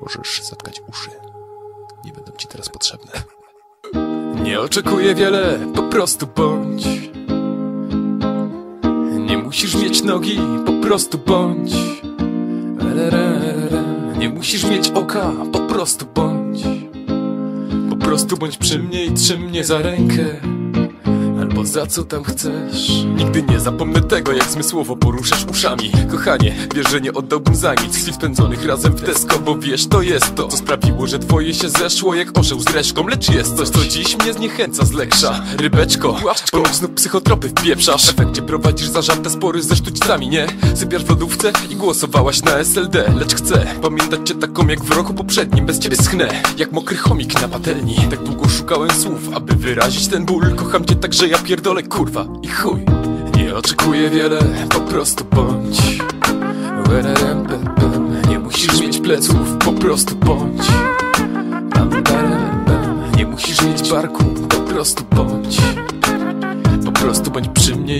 Możesz zatkać uszy. Nie będą ci teraz potrzebne. Nie oczekuję wiele, po prostu bądź. Nie musisz mieć nogi, po prostu bądź. Nie musisz mieć oka, po prostu bądź. Po prostu bądź przy mnie i trzym mnie za rękę. Za co tam chcesz? Nigdy nie zapomnę tego, jak zmysłowo poruszasz uszami. Kochanie, wiesz, że nie oddałbym za nic. Chwil spędzonych razem w desco Bo wiesz, to jest to, co sprawiło, że twoje się zeszło Jak orzeł z reszką Lecz jest coś, co dziś mnie zniechęca z leksza Rybeczko, łapczko, znów psychotropy wpieprzasz. W efekcie prowadzisz zażarte spory ze sztućcami, nie? Sypiasz w lodówce i głosowałaś na SLD Lecz chcę pamiętać cię taką jak w roku poprzednim. Bez ciebie schnę, jak mokry chomik na patelni. Tak długo szukałem słów, aby wyrazić ten ból. Kocham cię tak, że ja pierdolę kurwa i chuj Nie oczekuję wiele, po prostu bądź. Nie musisz mieć pleców, po prostu bądź. Nie musisz mieć barku, po prostu bądź Po prostu bądź przy mnie